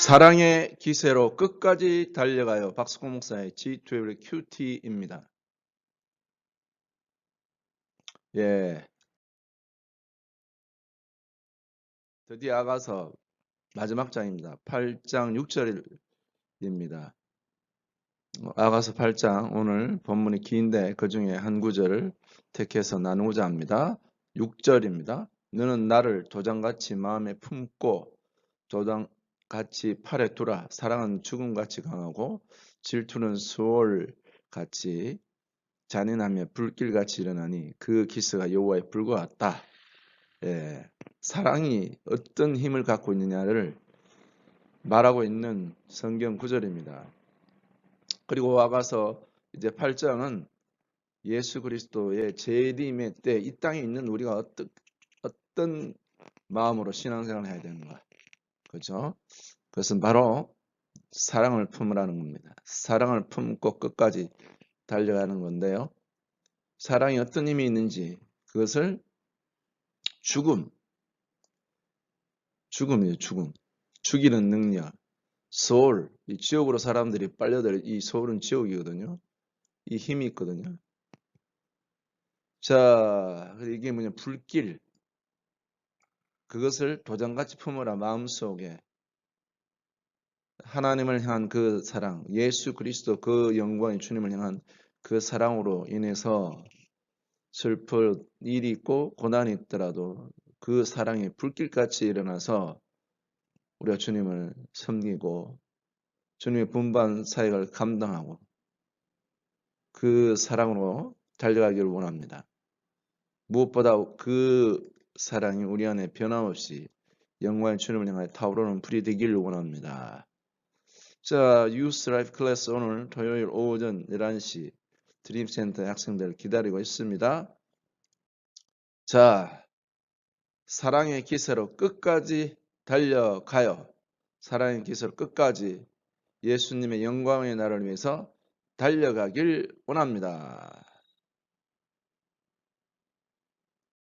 사랑의 기세로 끝까지 달려가요. 박수공 목사의 G12 QT입니다. 예. 드디어 아가서 마지막 장입니다. 8장 6절입니다. 아가서 8장 오늘 본문이 긴데 그 중에 한 구절을 택해서 나누고자 합니다. 6절입니다. 너는 나를 도장같이 마음에 품고 도장 같이 팔에 두라. 사랑은 죽음같이 강하고 질투는 수월같이 잔인하며 불길같이 일어나니 그 기스가 여호와의 불과 같다. 예, 사랑이 어떤 힘을 갖고 있느냐를 말하고 있는 성경 구절입니다. 그리고 와가서 이제 8장은 예수 그리스도의 재림의 때 이 땅에 있는 우리가 어떤 어떤 마음으로 신앙생활을 해야 되는가. 그죠? 그것은 바로 사랑을 품으라는 겁니다. 사랑을 품고 끝까지 달려가는 건데요. 사랑이 어떤 힘이 있는지 그것을 죽음, 죽음이에요, 죽음. 죽이는 능력, 소울, 이 지옥으로 사람들이 빨려들, 이 소울은 지옥이거든요. 이 힘이 있거든요. 자, 이게 뭐냐, 불길. 그것을 도장같이 품어라, 마음속에. 하나님을 향한 그 사랑, 예수 그리스도 그 영광의 주님을 향한 그 사랑으로 인해서 슬플 일이 있고 고난이 있더라도 그 사랑이 불길같이 일어나서 우리가 주님을 섬기고 주님의 분반 사역을 감당하고 그 사랑으로 달려가기를 원합니다. 무엇보다 그 사랑이 우리 안에 변함없이 영광의 주님을 향해 타오르는 불이 되기를 원합니다. 자, 유스 라이프 클래스 오늘 토요일 오전 11시 드림센터 학생들 기다리고 있습니다. 자, 사랑의 기세로 끝까지 달려가요. 사랑의 기세로 끝까지 예수님의 영광의 날을 위해서 달려가길 원합니다.